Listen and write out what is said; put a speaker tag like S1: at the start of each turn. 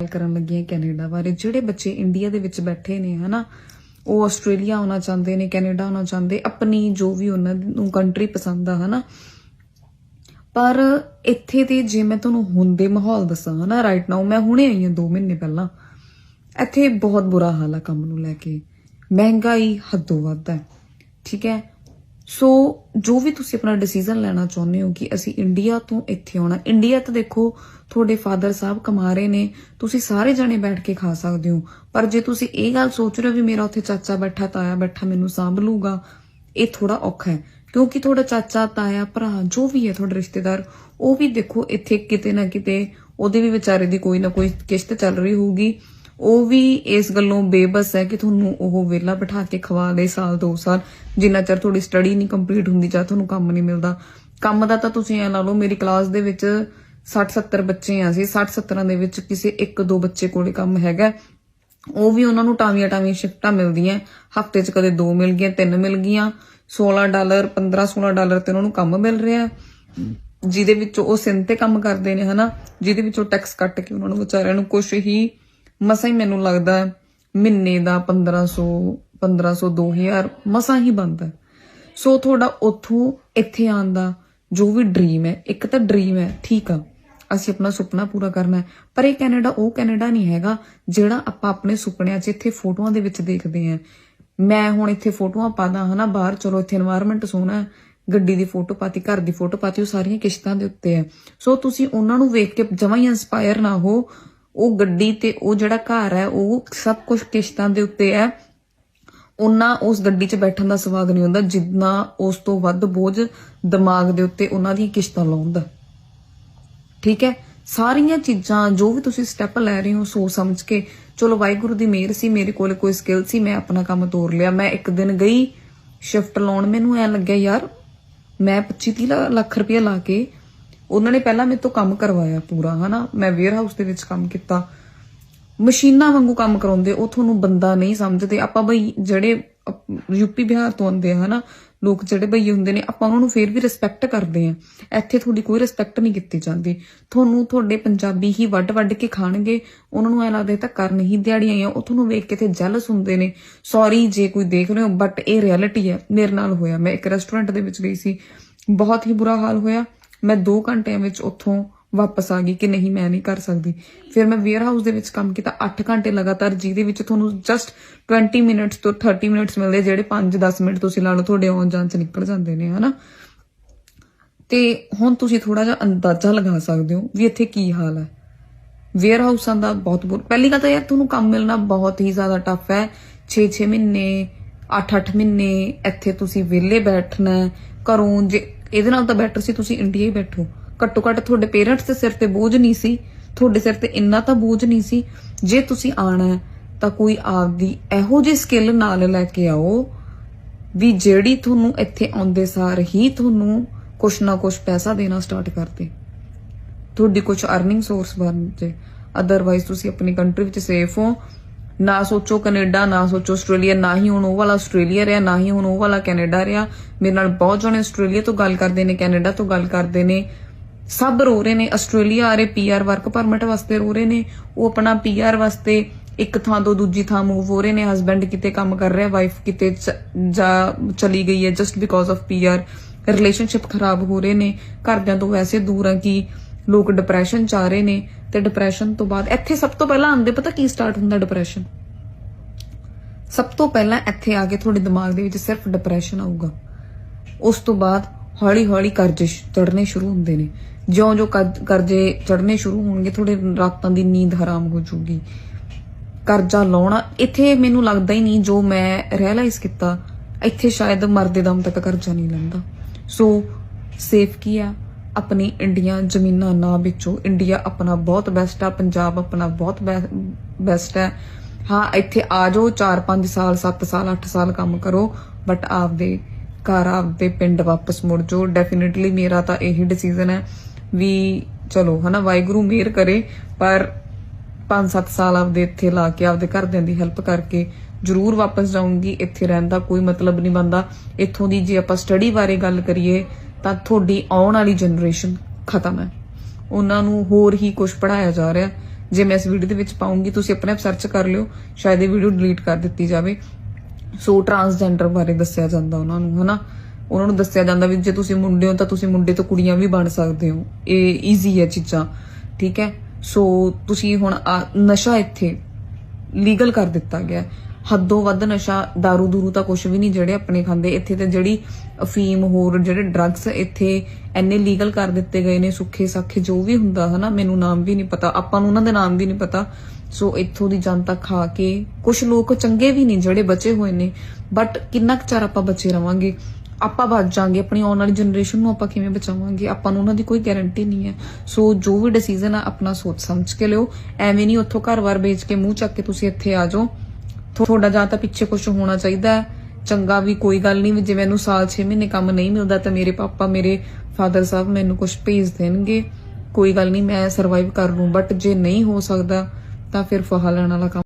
S1: ਗੱਲ ਕਰਨ ਲੱਗੀ ਕੈਨੇਡਾ ਬਾਰੇ। ਜਿਹੜੇ ਬੱਚੇ ਇੰਡੀਆ ਦੇ ਵਿੱਚ ਬੈਠੇ ਨੇ, ਹਨਾ, ਉਹ ਆਸਟ੍ਰੇਲੀਆ ਆਉਣਾ ਚਾਹੁੰਦੇ ਨੇ, ਕੈਨੇਡਾ ਆਉਣਾ ਚਾਹੁੰਦੇ, ਆਪਣੀ ਜੋ ਵੀ ਉਹਨਾਂ ਨੂੰ ਕੰਟਰੀ ਪਸੰਦ ਆ, ਹਨਾ। ਪਰ ਇੱਥੇ ਤੇ ਜੇ ਮੈਂ ਤੁਹਾਨੂੰ ਹੁਣ ਦੇ ਮਾਹੌਲ ਦੱਸਾਂ, ਹਨਾ ਰਾਈਟ ਨਾਓ ਮੈਂ ਹੁਣੇ ਆਈ ਹਾਂ 2 ਮਹੀਨੇ ਪਹਿਲਾਂ। ਇੱਥੇ ਬਹੁਤ ਬੁਰਾ ਹਾਲ ਆ ਕੰਮ ਨੂੰ ਲੈ ਕੇ। ਮਹਿੰਗਾਈ ਹੱਦੋਂ ਵੱਧ ਹੈ, ਠੀਕ ਹੈ। ਸੋ ਜੋ ਵੀ ਤੁਸੀਂ ਆਪਣਾ ਡਿਸੀਜਨ ਲੈਣਾ ਚਾਹੁੰਦੇ ਹੋ ਕਿ ਅਸੀਂ ਇੰਡੀਆ ਤੋਂ ਇੱਥੇ ਆਉਣਾ ਇੰਡੀਆ ਤਾਂ ਦੇਖੋ ਤੁਹਾਡੇ ਫਾਦਰ ਸਾਹਿਬ ਕਮਾ ਰਹੇ ਨੇ, ਤੁਸੀਂ ਸਾਰੇ ਜਣੇ ਬੈਠ ਕੇ ਖਾ ਸਕਦੇ ਹੋ। ਪਰ ਜੇ ਤੁਸੀਂ ਇਹ ਗੱਲ ਸੋਚ ਰਹੇ ਹੋ ਵੀ ਮੇਰਾ ਉੱਥੇ ਚਾਚਾ ਬੈਠਾ, ਤਾਇਆ ਬੈਠਾ ਮੈਨੂੰ ਸਾਂਭ ਲੂਗਾ ਇਹ ਥੋੜਾ ਔਖਾ ਹੈ। ਕਿਉਂਕਿ ਤੁਹਾਡਾ ਚਾਚਾ, ਤਾਇਆ, ਭਰਾ ਜੋ ਵੀ ਹੈ ਤੁਹਾਡੇ ਰਿਸ਼ਤੇਦਾਰ, ਉਹ ਵੀ ਦੇਖੋ ਇੱਥੇ ਕਿਤੇ ਨਾ ਕਿਤੇ ਉਹਦੇ ਵੀ ਵਿਚਾਰੇ ਦੀ ਕੋਈ ਨਾ ਕੋਈ ਕਿਸ਼ਤ ਚੱਲ ਰਹੀ ਹੋਊਗੀ। ਉਹ ਵੀ ਇਸ ਗੱਲੋਂ ਬੇਬਸ ਹੈ ਕਿ ਤੁਹਾਨੂੰ ਉਹ ਵੇਲਾ ਬਿਠਾ ਕੇ ਖਵਾ ਦੇ ਸਾਲ 2 ਸਾਲ। ਜਿੰਨਾ ਚਿਰ ਤੁਹਾਡੀ ਸਟੱਡੀ ਨਹੀਂ ਕੰਪਲੀਟ ਹੁੰਦੀ, ਜਾਂ ਤੁਹਾਨੂੰ ਕੰਮ ਨਹੀਂ ਮਿਲਦਾ। ਕੰਮ ਦਾ ਤਾਂ ਤੁਸੀਂ ਐ ਲਾ ਲਓ, ਮੇਰੀ ਕਲਾਸ ਦੇ ਵਿੱਚ 60 70 ਬੱਚੇ ਆ ਸੀ 60 70 ਦੇ ਵਿੱਚ ਕਿਸੇ ਇੱਕ, ਦੋ ਬੱਚੇ ਕੋਲੇ ਕੰਮ ਹੈਗਾ। ਉਹ ਵੀ ਉਹਨਾਂ ਨੂੰ ਟਾਵੀਆਂ ਟਾਵੀਆਂ ਸ਼ਿਫਟਾਂ ਮਿਲਦੀਆਂ। ਹਫ਼ਤੇ 'ਚ ਕਦੇ ਦੋ ਮਿਲ ਗਈਆਂ, ਤਿੰਨ ਮਿਲ ਗਈਆਂ। 16 ਡਾਲਰ 15 16 ਡਾਲਰ ਤੇ ਉਹਨਾਂ ਨੂੰ ਕੰਮ ਮਿਲ ਰਿਹਾ। ਜਿਹਦੇ ਵਿੱਚ ਉਹ ਸਿੰ ਤੇ ਕੰਮ ਕਰਦੇ ਨੇ, ਹਨਾ? ਜਿਹਦੇ ਵਿੱਚੋਂ ਟੈਕਸ ਕੱਟ ਕੇ ਉਹਨਾਂ ਨੂੰ ਵਿਚਾਰਿਆਂ ਨੂੰ ਕੁਝ ਹੀ ਮਸਾਂ ਹੀ ਮੈਨੂੰ ਲੱਗਦਾ ਮਹੀਨੇ ਦਾ 1500 1500 2000 ਮਸਾਂ ਹੀ ਬਣਦਾ ਸੋ ਤੁਹਾਡਾ ਉੱਥੋਂ ਇੱਥੇ ਆਉਣ ਦਾ ਜੋ ਵੀ ਡ੍ਰੀਮ ਹੈ, ਇੱਕ ਤਾਂ ਡ੍ਰੀਮ ਹੈ, ਠੀਕ ਆ। ਅਸੀਂ ਆਪਣਾ ਸੁਪਨਾ ਪੂਰਾ ਕਰਨਾ ਹੈ, ਪਰ ਇਹ ਕੈਨੇਡਾ, ਉਹ ਕੈਨੇਡਾ ਨਹੀਂ ਹੈਗਾ ਜਿਹੜਾ ਆਪਾਂ ਆਪਣੇ ਸੁਪਨਿਆਂ 'ਚ ਇੱਥੇ ਫੋਟੋਆਂ ਦੇ ਵਿੱਚ ਦੇਖਦੇ ਆ ਮੈਂ ਹੁਣ ਇੱਥੇ ਫੋਟੋਆਂ ਪਾਦਾ, ਹਨਾ, ਬਾਹਰ, ਚਲੋ, ਇੱਥੇ এনवायरमेंट ਸੋਹਣਾ ਗੱਡੀ ਦੀ ਫੋਟੋ ਪਾਤੀ, ਘਰ ਦੀ ਫੋਟੋ ਪਾਤੀ, ਉਹ ਸਾਰੀਆਂ ਕਿਸ਼ਤਾਂ ਦੇ ਉੱਤੇ ਹੈ। ਸੋ ਤੁਸੀਂ ਉਹਨਾਂ ਨੂੰ ਵੇਖ ਕੇ ਜਮਾਂ ਹੀ ਇਨਸਪਾਇਰ ਨਾ ਹੋ ਉਹ ਗੱਡੀ ਤੇ ਉਹ ਜਿਹੜਾ ਘਰ ਹੈ, ਉਹ ਸਭ ਕੁਝ ਕਿਸ਼ਤਾਂ ਦੇ ਉੱਤੇ ਹੈ। ਉਹਨਾਂ ਉਸ ਗੱਡੀ 'ਚ ਬੈਠਣ ਦਾ ਸਵਾਦ ਨਹੀਂ ਹੁੰਦਾ, ਜਿੰਨਾ ਉਸ ਤੋਂ ਵੱਧ ਬੋਝ ਦਿਮਾਗ ਦੇ ਉੱਤੇ ਉਹਨਾਂ ਦੀਆਂ ਕਿਸ਼ਤਾਂ ਲਾਉਣ ਦਾ। ਠੀਕ ਹੈ? ਸਾਰੀਆਂ ਚੀਜ਼ਾਂ, ਜੋ ਵੀ ਤੁਸੀਂ ਸਟੈਪ ਲੈ ਰਹੇ ਹੋ ਸੋਚ ਸਮਝ ਕੇ, ਚਲੋ ਵਾਹਿਗੁਰੂ ਦੀ ਮਿਹਰ ਸੀ, ਮੇਰੇ ਕੋਲ ਕੋਈ ਸਕਿੱਲ ਸੀ, ਮੈਂ ਆਪਣਾ ਕੰਮ ਤੋਰ ਲਿਆ। ਮੈਂ ਇੱਕ ਦਿਨ ਗਈ ਸ਼ਿਫਟ ਲਾਉਣ, ਮੈਨੂੰ ਐ ਲੱਗਿਆ, ਯਾਰ, ਮੈਂ 25 30 ਲੱਖ ਰੁਪਏ ਲਾ ਕੇ ਉਹਨਾਂ ਨੇ ਪਹਿਲਾਂ ਮੇਰੇ ਤੋਂ ਕੰਮ ਕਰਵਾਇਆ ਪੂਰਾ, ਹਨਾ? ਮੈਂ ਵੇਅਰ ਹਾਊਸ ਦੇ ਵਿੱਚ ਕੰਮ ਕੀਤਾ। ਮਸ਼ੀਨਾਂ ਵਾਂਗੂ ਕੰਮ ਕਰਾਉਂਦੇ, ਉਹ ਤੁਹਾਨੂੰ ਬੰਦਾ ਨਹੀਂ ਸਮਝਦੇ। ਆਪਾਂ ਬਈ ਜਿਹੜੇ ਯੂਪੀ ਬਿਹਾਰ ਤੋਂ ਆਉਂਦੇ ਆ, ਹਨਾ? ਲੋਕ ਜਿਹੜੇ ਬਈ ਹੁੰਦੇ ਨੇ, ਆਪਾਂ ਉਹਨਾਂ ਨੂੰ ਫੇਰ ਵੀ ਰਿਸਪੈਕਟ ਕਰਦੇ ਆ। ਇੱਥੇ ਤੁਹਾਡੀ ਕੋਈ ਰਿਸਪੈਕਟ ਨਹੀਂ ਕੀਤੀ ਜਾਂਦੀ। ਤੁਹਾਨੂੰ ਤੁਹਾਡੇ ਪੰਜਾਬੀ ਹੀ ਵੱਡ ਵੱਡ ਕੇ ਖਾਣਗੇ। ਉਹਨਾਂ ਨੂੰ ਐ ਲੱਗਦਾ ਇਹ ਤਾਂ ਕਰ ਨਹੀਂ, ਦਿਹਾੜੀਆਂ ਆਈਆਂ ਉਹ ਤੁਹਾਨੂੰ ਵੇਖ ਕੇ ਤੇ ਜੈਲਸ ਹੁੰਦੇ ਨੇ। ਸੌਰੀ ਜੇ ਕੋਈ ਦੇਖ ਰਹੇ ਹੋ ਬਟ ਇਹ ਰਿਐਲਿਟੀ ਹੈ। ਮੇਰੇ ਨਾਲ ਹੋਇਆ। ਮੈਂ ਇੱਕ ਰੈਸਟੋਰੈਂਟ ਦੇ ਵਿੱਚ ਗਈ ਸੀ। ਬਹੁਤ ਹੀ ਬੁਰਾ ਹਾਲ ਹੋਇਆ। ਮੈਂ 2 ਘੰਟਿਆਂ ਵਿੱਚ ਉੱਥੋਂ ਵਾਪਸ ਆ ਗਈ ਕਿ ਨਹੀਂ, ਮੈਂ ਨਹੀਂ ਕਰ ਸਕਦੀ। ਫਿਰ ਮੈਂ ਵੇਅਰ ਹਾਊਸ ਦੇ ਵਿੱਚ ਕੰਮ ਕੀਤਾ 8 ਘੰਟੇ ਲਗਾਤਾਰ, ਜਿਹਦੇ ਵਿੱਚ ਤੁਹਾਨੂੰ ਜਸਟ 20 ਮਿੰਟਸ ਤੋਂ 30 ਮਿੰਟਸ ਮਿਲਦੇ, ਜਿਹੜੇ 5-10 ਮਿੰਟ ਤੁਸੀਂ ਲਾ ਲਓ, ਤੁਹਾਡੇ ਆਉਣ ਜਾਣ ਚ ਨਿਕਲ ਜਾਂਦੇ ਨੇ, ਹਨਾ? ਤੇ ਹੁਣ ਤੁਸੀਂ ਥੋੜਾ ਜਿਹਾ ਅੰਦਾਜ਼ਾ ਲਗਾ ਸਕਦੇ ਹੋ ਵੀ ਇੱਥੇ ਕੀ ਹਾਲ ਹੈ। ਵੇਅਰ ਹਾਊਸਾਂ ਦਾ ਬਹੁਤ ਬੁਰਾ, ਪਹਿਲੀ ਗੱਲ ਤਾਂ ਯਾਰ ਤੁਹਾਨੂੰ ਕੰਮ ਮਿਲਣਾ ਬਹੁਤ ਹੀ ਜ਼ਿਆਦਾ ਟਫ ਹੈ। 6-6 ਮਹੀਨੇ 8-8 ਮਹੀਨੇ ਇੱਥੇ ਤੁਸੀਂ ਵਿਹਲੇ ਬੈਠਣਾ, ਘਰੋਂ ਜੇ ਇਹਦੇ ਨਾਲ ਤਾਂ ਬੈਟਰ ਸੀ ਤੁਸੀਂ ਇੰਡੀਆ ਹੀ ਬੈਠੋ। ਘੱਟੋ ਘੱਟ ਤੁਹਾਡੇ ਪੇਰੈਂਟਸ ਦੇ ਸਿਰ ਤੇ ਬੋਝ ਨਹੀਂ ਸੀ। ਤੁਹਾਡੇ ਸਿਰ ਤੇ ਇੰਨਾ ਤਾਂ ਬੋਝ ਨਹੀਂ ਸੀ। ਜੇ ਤੁਸੀਂ ਆਣਾ ਹੈ, ਤਾਂ ਕੋਈ ਆਪਦੀ ਇਹੋ ਜਿਹੀ ਸਕਿੱਲ ਨਾਲ ਲੈ ਕੇ ਆਓ ਵੀ ਜਿਹੜੀ ਤੁਹਾਨੂੰ ਇੱਥੇ ਆਉਂਦੇ ਸਾਰ ਹੀ ਤੁਹਾਨੂੰ ਕੁਛ ਨਾ ਕੁਛ ਪੈਸਾ ਦੇਣਾ ਸਟਾਰਟ ਕਰਦੇ। ਤੁਹਾਡੀ ਕੁਝ ਅਰਨਿੰਗ ਸੋਰਸ ਬਣ ਜੇ। ਅਦਰਵਾਈਜ਼ ਤੁਸੀਂ ਆਪਣੀ ਕੰਟਰੀ ਵਿੱਚ ਸੇਫ ਹੋ। ਨਾ ਸੋਚੋ ਕੈਨੇਡਾ, ਨਾ ਸੋਚੋ ਆਸਟ੍ਰੇਲੀਆ, ਨਾ ਹੀ ਹੁਣ ਉਹ ਵਾਲਾ ਆਸਟ੍ਰੇਲੀਆ ਰਿਹਾ, ਨਾ ਹੀ ਹੁਣ ਉਹ ਵਾਲਾ ਕੈਨੇਡਾ ਰਿਹਾ। ਮੇਰੇ ਨਾਲ ਬਹੁਤ ਜਣੇ ਆਸਟ੍ਰੇਲੀਆ ਤੋਂ ਗੱਲ ਕਰਦੇ ਨੇ, ਕੈਨੇਡਾ ਤੋਂ ਗੱਲ ਕਰਦੇ ਨੇ। ਸਭ ਰੋ ਰਹੇ ਨੇ, ਆਸਟ੍ਰੇਲੀਆ ਆ ਪੀਆਰ ਵਰਕ ਪਰਮਿਟ ਵਾਸਤੇ ਰੋ ਰਹੇ ਨੇ। ਉਹ ਆਪਣਾ ਪੀਆਰ ਵਾਸਤੇ ਇੱਕ ਥਾਂ ਤੋਂ ਦੂਜੀ ਥਾਂ ਮੂਵ ਹੋ ਰਹੇ ਨੇ। ਹਸਬੰਡ ਕਿਤੇ ਕੰਮ ਕਰ ਰਿਹਾ ਵਾਈਫ ਕਿਤੇ ਜਾ ਚਲੀ ਗਈ ਹੈ just because of PR relationship ਖਰਾਬ ਹੋ ਰਹੇ ਨੇ। ਘਰਦਿਆਂ ਤੋਂ ਵੈਸੇ ਦੂਰ ਆ ਕਿ ਲੋਕ ਡਿਪਰੈਸ਼ਨ ਚ ਆ ਰਹੇ ਨੇ ਤੇ ਡਿਪਰੈਸ਼ਨ ਤੋਂ ਬਾਅਦ ਇੱਥੇ ਸਭ ਤੋਂ ਪਹਿਲਾਂ ਆਉਂਦੇ, ਪਤਾ ਕੀ ਸਟਾਰਟ ਹੁੰਦਾ ਡਿਪਰੈਸ਼ਨ ਸਭ ਤੋਂ ਪਹਿਲਾਂ ਇੱਥੇ ਆ ਕੇ ਤੁਹਾਡੇ ਦਿਮਾਗ ਦੇ ਵਿੱਚ ਸਿਰਫ ਡਿਪਰੈਸ਼ਨ ਆਊਗਾ। ਉਸ ਤੋਂ ਬਾਅਦ ਹੌਲੀ ਹੌਲੀ ਕਰਜ਼ੇ ਚੜਨੇ ਸ਼ੁਰੂ ਹੁੰਦੇ ਨੇ। ਜਿਉਂ-ਜਿਉਂ ਕਰਜ਼ੇ ਚੜਨੇ ਸ਼ੁਰੂ ਹੋਣਗੇ, ਤੁਹਾਡੇ ਰਾਤਾਂ ਦੀ ਨੀਂਦ ਹਰਾਮ ਹੋ ਜਾਊਗੀ। ਕਰਜ਼ਾ ਲਾਉਣਾ, ਇੱਥੇ ਮੈਨੂੰ ਲੱਗਦਾ ਹੀ ਨਹੀਂ ਜੋ ਮੈਂ ਰਿਅਲਾਈਜ਼ ਕੀਤਾ, ਇੱਥੇ ਸ਼ਾਇਦ ਮਰਦੇ ਦਮ ਤੱਕ ਕਰਜ਼ਾ ਨਹੀਂ ਲੈਂਦਾ। ਸੋ ਸੇਫ ਕੀ ਆ? ਆਪਣੀ ਇੰਡੀਆ ਜ਼ਮੀਨਾਂ ਨਾ ਵੇਚੋ। ਇੰਡੀਆ ਆਪਣਾ ਬਹੁਤ ਬੈਸਟ ਆ, ਪੰਜਾਬ ਆਪਣਾ ਬਹੁਤ ਬੈਸਟ ਹੈ ਹਾਂ, ਇੱਥੇ ਆ ਜਾਓ 4-5 ਸਾਲ 7 ਸਾਲ 8 ਸਾਲ ਕੰਮ ਕਰੋ ਬਟ ਆਪਦੇ ਘਰ, ਆਪਦੇ ਪਿੰਡ ਵਾਪਸ ਮੁੜ ਜਾਓ। ਡੈਫੀਨਿਟਲੀ ਮੇਰਾ ਤਾਂ ਇਹੀ ਡਿਸੀਜਨ ਹੈ ਵੀ ਚਲੋ, ਹਨਾ, ਵਾਹਿਗੁਰੂ ਮਿਹਰ ਕਰੇ, ਪਰ 5-7 ਸਾਲ ਆਪਦੇ ਇੱਥੇ ਲਾ ਕੇ, ਆਪਦੇ ਘਰਦਿਆਂ ਦੀ ਹੈਲਪ ਕਰਕੇ ਜ਼ਰੂਰ ਵਾਪਸ ਜਾਊਂਗੀ। ਇੱਥੇ ਰਹਿਣ ਦਾ ਕੋਈ ਮਤਲਬ ਨਹੀਂ ਬੰਦਾ ਇੱਥੋਂ ਦੀ ਜੇ ਆਪਾਂ ਸਟੱਡੀ ਬਾਰੇ ਗੱਲ ਕਰੀਏ ਤਾਂ ਤੁਹਾਡੀ ਆਉਣ ਵਾਲੀ ਜਨਰੇਸ਼ਨ ਖਤਮ ਹੈ। ਉਹਨਾਂ ਨੂੰ ਹੋਰ ਹੀ ਕੁਝ ਪੜਾਇਆ ਜਾ ਰਿਹਾ। ਜੇ ਮੈਂ ਇਸ ਵੀਡੀਓ ਦੇ ਵਿੱਚ ਪਾਉਂਗੀ, ਤੁਸੀਂ ਆਪਣੇ ਆਪ ਸਰਚ ਕਰ ਲਿਓ। ਸ਼ਾਇਦ ਇਹ ਵੀਡੀਓ ਡਿਲੀਟ ਕਰ ਦਿੱਤੀ ਜਾਵੇ। ਸੋ ਟਰਾਂਸਜੈਂਡਰ ਬਾਰੇ ਦੱਸਿਆ ਜਾਂਦਾ ਉਹਨਾਂ ਨੂੰ, ਹਨਾ? ਉਹਨਾਂ ਨੂੰ ਦੱਸਿਆ ਜਾਂਦਾ ਵੀ ਜੇ ਤੁਸੀਂ ਮੁੰਡੇ ਹੋ ਤਾਂ ਤੁਸੀਂ ਮੁੰਡੇ ਤੋਂ ਕੁੜੀਆਂ ਵੀ ਬਣ ਸਕਦੇ ਹੋ। ਇਹ ਈਜ਼ੀ ਹੈ ਚੀਜ਼ਾਂ, ਠੀਕ ਹੈ? ਸੋ ਤੁਸੀਂ ਹੁਣ ਨਸ਼ਾ ਇੱਥੇ ਲੀਗਲ ਕਰ ਦਿੱਤਾ ਗਿਆ ਹੱਦੋਂ ਵੱਧ ਨਸ਼ਾ दारू ਦੂਰੂ ਤਾਂ ਕੁਝ ਵੀ ਨਹੀਂ ਜਿਹੜੇ ਆਪਣੇ ਖਾਂਦੇ। ਇੱਥੇ ਤੇ ਜਿਹੜੀ ਅਫੀਮ, ਹੋਰ ਜਿਹੜੇ ਡਰੱਗਸ ਇੱਥੇ ਐਨੇ ਲੀਗਲ ਕਰ ਦਿੱਤੇ ਗਏ ਨੇ, ਸੁੱਖੇ ਸਾਖੇ ਜੋ ਵੀ ਹੁੰਦਾ ਹਨਾ, ਮੈਨੂੰ ਨਾਮ ਵੀ ਨਹੀਂ ਪਤਾ। ਆਪਾਂ ਨੂੰ ਉਹਨਾਂ ਦੇ ਨਾਮ ਵੀ ਨਹੀਂ ਪਤਾ। ਸੋ ਇੱਥੋਂ ਦੀ ਜਨਤਾ ਖਾ ਕੇ ਕੁਝ ਲੋਕ ਚੰਗੇ ਵੀ ਨਹੀਂ ਜਿਹੜੇ ਬਚੇ ਹੋਏ ਨੇ ਬਟ ਕਿੰਨਾ ਕੁ ਚਿਰ ਆਪਾਂ ਬਚੇ ਰਵਾਂਗੇ? ਆਪਾਂ ਬਚ ਜਾਾਂਗੇ, ਆਪਣੀ ਆਉਣ ਵਾਲੀ ਜਨਰੇਸ਼ਨ ਨੂੰ ਆਪਾਂ ਕਿਵੇਂ ਬਚਾਵਾਂਗੇ? ਆਪਾਂ ਨੂੰ ਉਹਨਾਂ ਦੀ ਕੋਈ ਗਾਰੰਟੀ ਨਹੀਂ ਹੈ। ਸੋ ਜੋ ਵੀ ਡਿਸੀਜਨ ਆ, ਆਪਣਾ ਸੋਚ ਸਮਝ ਕੇ ਲਿਓ। ਐਵੇਂ ਨਹੀਂ ਉੱਥੋਂ ਘਰ-ਬਾਰ ਵੇਚ ਕੇ ਮੂੰਹ ਚੱਕ ਕੇ ਤੁਸੀਂ ਇੱਥੇ ਆ ਜਾਓ। ਤੁਹਾਡਾ ਜਾਂ ਤਾਂ ਪਿੱਛੇ ਕੁਝ ਹੋਣਾ ਚਾਹੀਦਾ ਹੈ। ਚੰਗਾ ਵੀ ਕੋਈ ਗੱਲ ਨਹੀਂ, ਵੀ ਜੇ ਮੈਨੂੰ ਸਾਲ 6 ਮਹੀਨੇ ਕੰਮ ਨਹੀਂ ਮਿਲਦਾ ਤਾਂ ਮੇਰੇ ਪਾਪਾ, ਮੇਰੇ ਫਾਦਰ ਸਾਹਿਬ ਮੈਨੂੰ ਕੁਝ ਭੇਜ ਦੇਣਗੇ। ਕੋਈ ਗੱਲ ਨਹੀਂ, ਮੈਂ ਸਰਵਾਈਵ ਕਰ ਲੂੰ ਬਟ ਜੇ ਨਹੀਂ ਹੋ ਸਕਦਾ ਤਾਂ ਫਿਰ ਫਹਾ ਲੈਣ ਵਾਲਾ ਕੰਮ